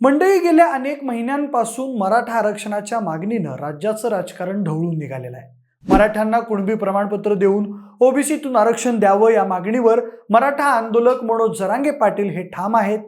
मंडळी गेल्या अनेक महिन्यांपासून मराठा आरक्षणाच्या मागणीनं राज्याचं राजकारण ढवळून निघालेलं आहे. मराठ्यांना कुणबी प्रमाणपत्र देऊन ओबीसीतून आरक्षण द्यावं या मागणीवर मराठा आंदोलक मनोज जरांगे पाटील हे ठाम आहेत.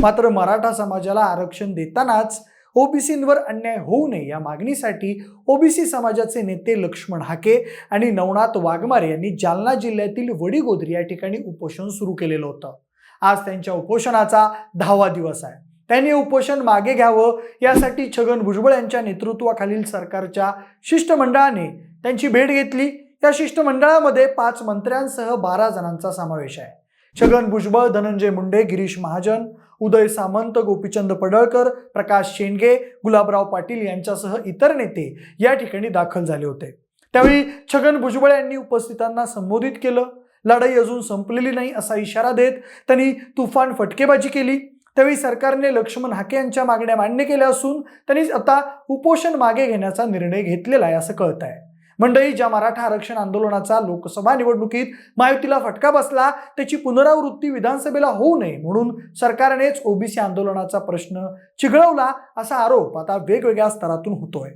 मात्र मराठा समाजाला आरक्षण देतानाच ओबीसींवर अन्याय होऊ नये या मागणीसाठी ओबीसी समाजाचे नेते लक्ष्मण हाके आणि नवनाथ वाघमारे यांनी जालना जिल्ह्यातील वडीगोद्री या ठिकाणी उपोषण सुरू केलेलं होतं. आज त्यांच्या उपोषणाचा दहावा दिवस आहे. त्यांनी उपोषण मागे घ्यावं यासाठी छगन भुजबळ यांच्या नेतृत्वाखालील सरकारच्या शिष्टमंडळाने त्यांची भेट घेतली. या शिष्टमंडळामध्ये पाच मंत्र्यांसह बारा जणांचा समावेश आहे. छगन भुजबळ धनंजय मुंडे गिरीश महाजन उदय सामंत गोपीचंद पडळकर प्रकाश शेंडगे गुलाबराव पाटील यांच्यासह इतर नेते या ठिकाणी दाखल झाले होते. त्यावेळी छगन भुजबळ यांनी उपस्थितांना संबोधित केलं. लढाई अजून संपलेली नाही असा इशारा देत त्यांनी तुफान फटकेबाजी केली. त्यावेळी सरकारने लक्ष्मण हाके यांच्या मागण्या मान्य केल्या असून त्यांनी आता उपोषण मागे घेण्याचा निर्णय घेतलेला आहे असं कळत आहे मंडळी ज्या मराठा आरक्षण आंदोलनाचा लोकसभा निवडणुकीत महायुतीला फटका बसला त्याची पुनरावृत्ती विधानसभेला होऊ नये म्हणून सरकारनेच ओबीसी आंदोलनाचा प्रश्न चिघळवला असा आरोप आता वेगवेगळ्या स्तरातून होतोय.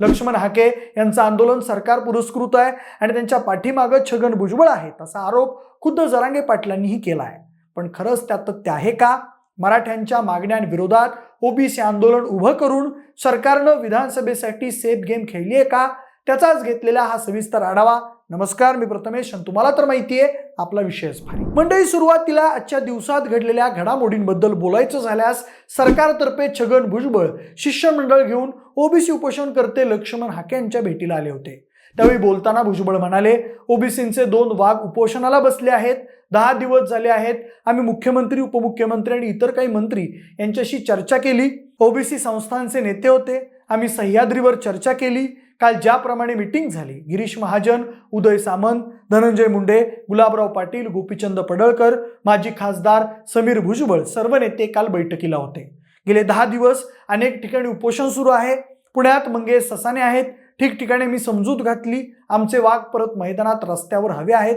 लक्ष्मण हाके यांचं आंदोलन सरकार पुरस्कृत आहे आणि त्यांच्या पाठीमागं छगन भुजबळ आहेत असा आरोप खुद्द जरांगे पाटलांनीही केला आहे पण खरंच त्यात त्या आहे का? मराठ्यांच्या मागण्यांविरोधात ओबीसी आंदोलन उभं करून सरकारनं विधानसभेसाठी सेफ गेम खेळली आहे का? त्याचाच घेतलेला हा सविस्तर आढावा. नमस्कार मी प्रथमेश आणि तुम्हाला तर माहिती आहे आपला विषयच भारी मंडळी सुरुवातीला आजच्या दिवसात घडलेल्या घडामोडींबद्दल बोलायचं झाल्यास सरकारतर्फे छगन भुजबळ शिष्यमंडळ घेऊन ओबीसी उपोषण करते लक्ष्मण हाके यांच्या भेटीला आले होते. त्यावेळी बोलताना भुजबळ म्हणाले ओबीसींचे दोन वाघ उपोषणाला बसले आहेत. दहा दिवस झाले आहेत. आम्ही मुख्यमंत्री उपमुख्यमंत्री आणि इतर काही मंत्री यांच्याशी चर्चा केली. ओबीसी संस्थांचे नेते होते. आम्ही सह्याद्रीवर चर्चा केली. काल ज्याप्रमाणे मिटिंग झाली. गिरीश महाजन उदय सामंत धनंजय मुंडे गुलाबराव पाटील गोपीचंद पडळकर माजी खासदार समीर भुजबळ सर्व नेते काल बैठकीला होते. गेले दहा दिवस अनेक ठिकाणी उपोषण सुरू आहे. पुण्यात मंगेश ससाने आहेत. ठिकठिकाणी मी समजूत घातली. आमचे वाघ परत मैदानात रस्त्यावर हवे आहेत.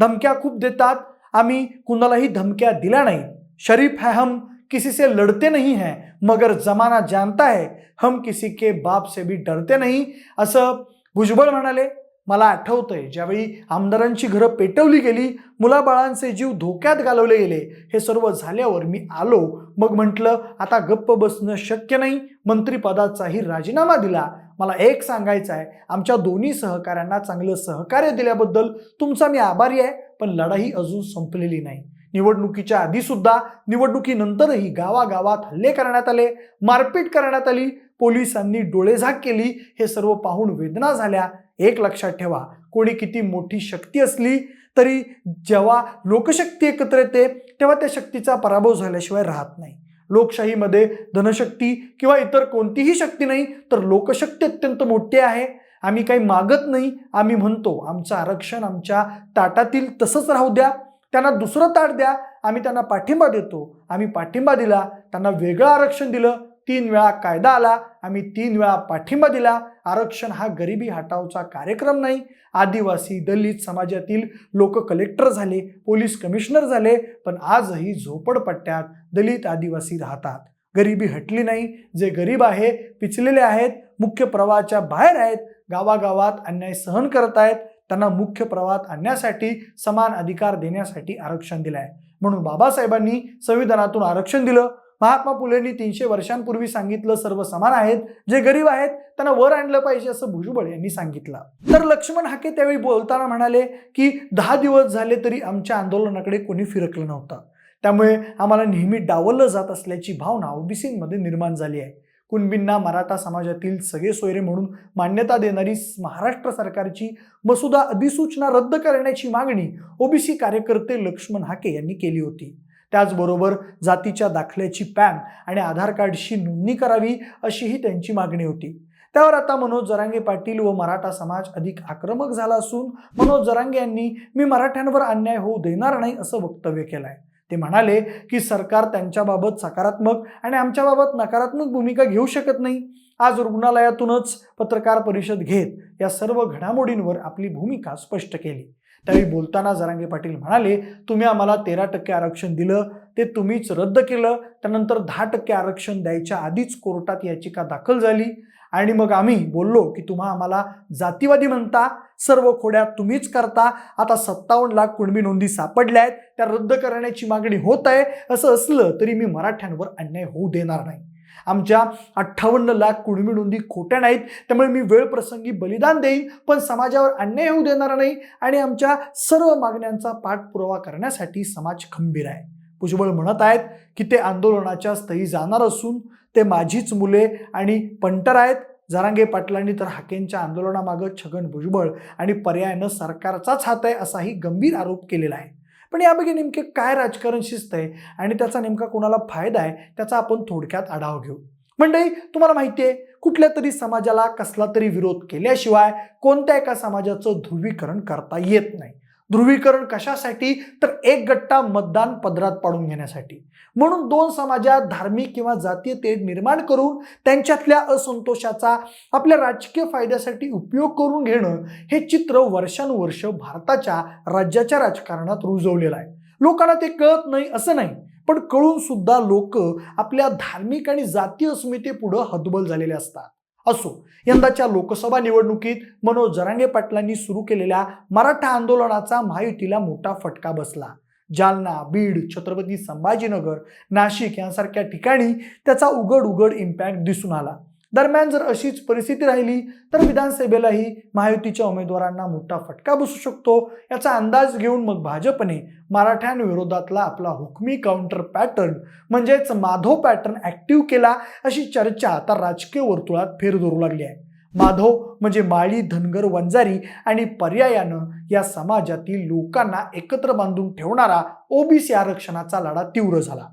धमक्या खूप देतात. आम्ही कुणालाही धमक्या दिल्या नाही शरीफ है हम किसी से लढते नहीं है मगर जमाना जानता है हम किसी के बाप से भी डरते नाही. असं भुजबळ म्हणाले मला आठवतंय ज्यावेळी आमदारांची घरं पेटवली गेली मुलाबाळांचे जीव धोक्यात घालवले गेले हे सर्व झाल्यावर मी आलो. मग म्हटलं आता गप्प बसणं शक्य नाही. मंत्रिपदाचाही राजीनामा दिला. मला एक सांगायचं आहे आमच्या दोन्ही सहकाऱ्यांना चांगलं सहकार्य दिल्याबद्दल तुमचा मी आभारी आहे पण लढाई अजून संपलेली नाही. निवडणुकीच्या आधीसुद्धा निवडणुकीनंतरही गावागावात हल्ले करण्यात आले मारपीट करण्यात आली पोलिसांनी डोळेझाक केली हे सर्व पाहून वेदना झाल्या. एक लक्षात ठेवा कोणी किती मोठी शक्ती असली तरी जेव्हा लोकशक्ती एकत्र येते तेव्हा त्या शक्तीचा पराभव झाल्याशिवाय राहत नाही. लोकशाहीमध्ये धनशक्ती किंवा इतर कोणतीही शक्ती नाही तर लोकशक्ती अत्यंत मोठी आहे. आम्ही काही मागत नाही आम्ही म्हणतो आमचं आरक्षण आमच्या ताटातील तसंच राहू द्या. त्यांना दुसरं ताट द्या आम्ही त्यांना पाठिंबा देतो. आम्ही पाठिंबा दिला त्यांना वेगळं आरक्षण दिलं तीन वेळा कायदा आला आम्ही तीन वेळा पाठिंबा दिला आरक्षण हा गरिबी हटावचा कार्यक्रम नाही. आदिवासी दलित समाजातील लोक कलेक्टर झाले पोलीस कमिशनर झाले पण आजही झोपडपट्ट्यात दलित आदिवासी राहतात. गरिबी हटली नाही. जे गरीब आहे पिचलेले आहेत मुख्य प्रवाहाच्या बाहेर आहेत गावागावात अन्याय सहन करत आहेत त्यांना मुख्य प्रवाहात आणण्यासाठी समान अधिकार देण्यासाठी आरक्षण दिलं आहे म्हणून बाबासाहेबांनी संविधानातून आरक्षण दिलं. महात्मा फुलेंनी तीनशे वर्षांपूर्वी सांगितलं सर्व समान आहेत जे गरीब आहेत त्यांना वर आणलं पाहिजे असं भुजबळ यांनी सांगितलं. तर लक्ष्मण हाके त्यावेळी बोलताना म्हणाले की दहा दिवस झाले तरी आमच्या आंदोलनाकडे कोणी फिरकलं नव्हतं. त्यामुळे आम्हाला नेहमी डावललं जात असल्याची भावना ओबीसीमध्ये निर्माण झाली आहे. कुणबींना मराठा समाजातील सगळे सोयरे म्हणून मान्यता देणारी महाराष्ट्र सरकारची मसुदा अधिसूचना रद्द करण्याची मागणी ओबीसी कार्यकर्ते लक्ष्मण हाके यांनी केली होती. त्याचबरोबर जातीच्या दाखल्याची पॅन आणि आधार कार्डशी नोंदणी करावी अशीही त्यांची मागणी होती. त्यावर आता मनोज जरांगे पाटील व मराठा समाज अधिक आक्रमक झाला असून मनोज जरांगे यांनी मी मराठ्यांवर अन्याय होऊ देणार नाही असं वक्तव्य केलं आहे ते म्हणाले की सरकार त्यांच्याबाबत सकारात्मक आणि आमच्याबाबत नकारात्मक भूमिका घेऊ शकत नाही. आज रुग्णालयातूनच पत्रकार परिषद घेत या सर्व घडामोडींवर आपली भूमिका स्पष्ट केली. त्यावेळी बोलताना जरांगे पाटील म्हणाले तुम्ही आम्हाला तेरा टक्के आरक्षण दिलं ते तुम्हीच रद्द केलं त्यानंतर दहा टक्के आरक्षण द्यायच्या आधीच कोर्टात याचिका दाखल झाली. आणि मग आम्ही बोललो की तुम्हा आम्हाला जातीवादी म्हणता सर्व खोड्या तुम्हीच करता. आता सत्तावन्न लाख कुणबी नोंदी सापडल्या आहेत त्या रद्द करण्याची मागणी होत आहे. असं असलं तरी मी मराठ्यांवर अन्याय होऊ देणार नाही. आमच्या अठ्ठावन्न लाख कुणबी नोंदी खोट्या नाहीत त्यामुळे मी वेळ प्रसंगी बलिदान देईन पण समाजावर अन्याय होऊ देणार नाही आणि आमच्या सर्व मागण्यांचा पाठपुरावा करण्यासाठी समाज खंबीर आहे. भुजबळ म्हणत आहेत की ते आंदोलनाच्या स्थळी जाणार असून ते माझीच मुले आणि पंटर आहेत. जरांगे पाटलांनी तर हाकेंच्या आंदोलनामागं छगन भुजबळ आणि पर्यायानं सरकारचाच हात आहे असाही गंभीर आरोप केलेला आहे. पण यापैकी नेमके काय राजकारण शिस्त आहे आणि त्याचा नेमका कोणाला फायदा आहे त्याचा आपण थोडक्यात आढावा घेऊ. मंडळी तुम्हाला माहिती आहे कुठल्या तरी समाजाला कसला तरी विरोध केल्याशिवाय कोणत्या एका समाजाचं ध्रुवीकरण करता येत नाही. ध्रुवीकरण कशासाठी? तर एक गट्टा मतदान पदरात पाडून घेण्यासाठी. म्हणून दोन समाजात धार्मिक किंवा जातीय तेढ निर्माण करून त्यांच्यातल्या असंतोषाचा आपल्या राजकीय फायद्यासाठी उपयोग करून घेणं हे चित्र वर्षानुवर्ष भारताच्या राज्याच्या राजकारणात रुजवलेलं आहे. लोकांना ते कळत नाही असं नाही पण कळून सुद्धा लोक आपल्या धार्मिक आणि जातीय अस्मितेपुढं हतबल झालेले असतात. असो. यंदाच्या लोकसभा निवडणुकीत मनोज जरांगे पाटलांनी सुरू केलेल्या मराठा आंदोलनाचा महायुतीला मोठा फटका बसला. जालना बीड छत्रपती संभाजीनगर नाशिक यांसारख्या ठिकाणी त्याचा उघड उघड इम्पॅक्ट दिसून आला. दरम्यान जर अशीच परिस्थिती राहिली तर विधानसभेलाही महायुतीच्या उमेदवारांना मोठा फटका बसू शकतो. याचा अंदाज घेऊन मग भाजपने मराठ्यांविरोधातला आपला हुकमी काउंटर पॅटर्न म्हणजेच माधव पॅटर्न ऍक्टिव्ह केला अशी चर्चा आता राजकीय वर्तुळात फेर धरू लागली आहे. माधव म्हणजे माळी धनगर वंजारी आणि पर्यायानं या समाजातील लोकांना एकत्र बांधून ठेवणारा ओबीसी आरक्षणाचा लढा तीव्र झाला.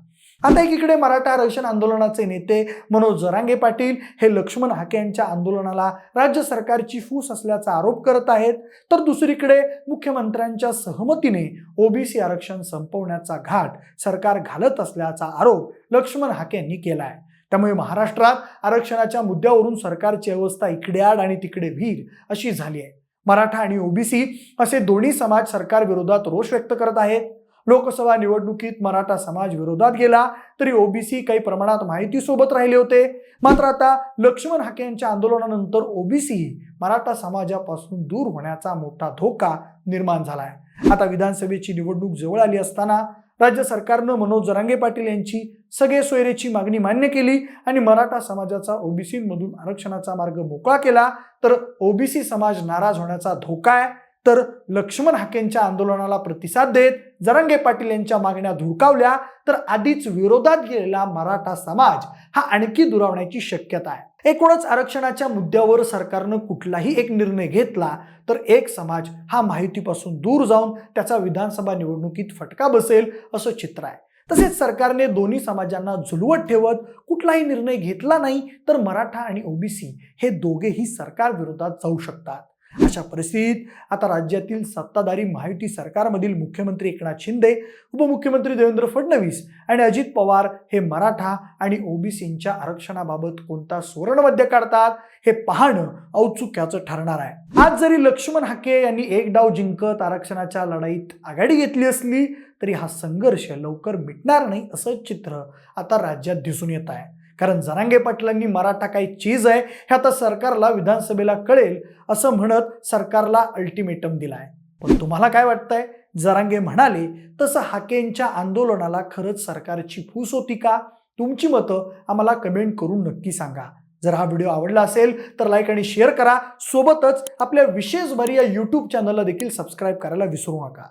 आता एकीकडे मराठा आरक्षण आंदोलनाचे नेते मनोज जरांगे पाटील हे लक्ष्मण हाके यांच्या आंदोलनाला राज्य सरकारची फूस असल्याचा आरोप करत आहेत. तर दुसरीकडे मुख्यमंत्र्यांच्या सहमतीने ओबीसी आरक्षण संपवण्याचा घाट सरकार घालत असल्याचा आरोप लक्ष्मण हाके यांनी केला आहे त्यामुळे महाराष्ट्रात आरक्षणाच्या मुद्द्यावरून सरकारची अवस्था इकडे आड आणि तिकडे व्हीर अशी झाली आहे. मराठा आणि ओबीसी असे दोन्ही समाज सरकार विरोधात रोष व्यक्त करत आहेत. लोकसभा निवडणुकीत मराठा समाज विरोधात गेला तरी ओबीसी काही प्रमाणात माहितीसोबत राहिले होते. मात्र आता लक्ष्मण हाके यांच्या आंदोलनानंतर ओबीसी मराठा समाजापासून दूर होण्याचा मोठा धोका निर्माण झाला आहे आता विधानसभेची निवडणूक जवळ आली असताना राज्य सरकारनं मनोज जरांगे पाटील यांची सगळे सोयरेची मागणी मान्य केली आणि मराठा समाजाचा ओबीसीमधून आरक्षणाचा मार्ग मोकळा केला तर ओबीसी समाज नाराज होण्याचा धोका आहे. तर लक्ष्मण हाकेंच्या आंदोलनाला प्रतिसाद देत जरंगे पाटील यांच्या मागण्या धुडकावल्या तर आधीच विरोधात गेलेला मराठा समाज हा आणखी दुरावण्याची शक्यता आहे. एकूणच आरक्षणाच्या मुद्द्यावर सरकारनं कुठलाही एक निर्णय घेतला तर एक समाज हा माहितीपासून दूर जाऊन त्याचा विधानसभा निवडणुकीत फटका बसेल असं चित्र आहे. तसेच सरकारने दोन्ही समाजांना झुलवत ठेवत कुठलाही निर्णय घेतला नाही तर मराठा आणि ओबीसी हे दोघेही सरकार विरोधात जाऊ शकतात. अशा परिस्थितीत आता राज्यातील सत्ताधारी महायुती सरकारमधील मुख्यमंत्री एकनाथ शिंदे उपमुख्यमंत्री देवेंद्र फडणवीस आणि अजित पवार हे मराठा आणि ओबीसींच्या आरक्षणाबाबत कोणता सुवर्णमध्य काढतात हे पाहणं औत्सुक्याचं ठरणार आहे. आज जरी लक्ष्मण हाके यांनी एक डाव जिंकत आरक्षणाच्या लढाईत आघाडी घेतली असली तरी हा संघर्ष लवकर मिटणार नाही असं चित्र आता राज्यात दिसून येत आहे. कारण जरांगे पाटलांनी मराठा काही चीज आहे हे आता सरकारला विधानसभेला कळेल असं म्हणत सरकारला अल्टिमेटम दिलाय. पण तुम्हाला काय वाटतंय? जरांगे म्हणाले तसं हाकेंच्या आंदोलनाला खरंच सरकारची फूस होती का? तुमची मतं आम्हाला कमेंट करून नक्की सांगा. जर हा व्हिडिओ आवडला असेल तर लाईक आणि शेअर करा. सोबतच आपल्या विशेष भरी या यूट्यूब चॅनलला देखील सबस्क्राईब करायला विसरू नका.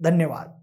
धन्यवाद.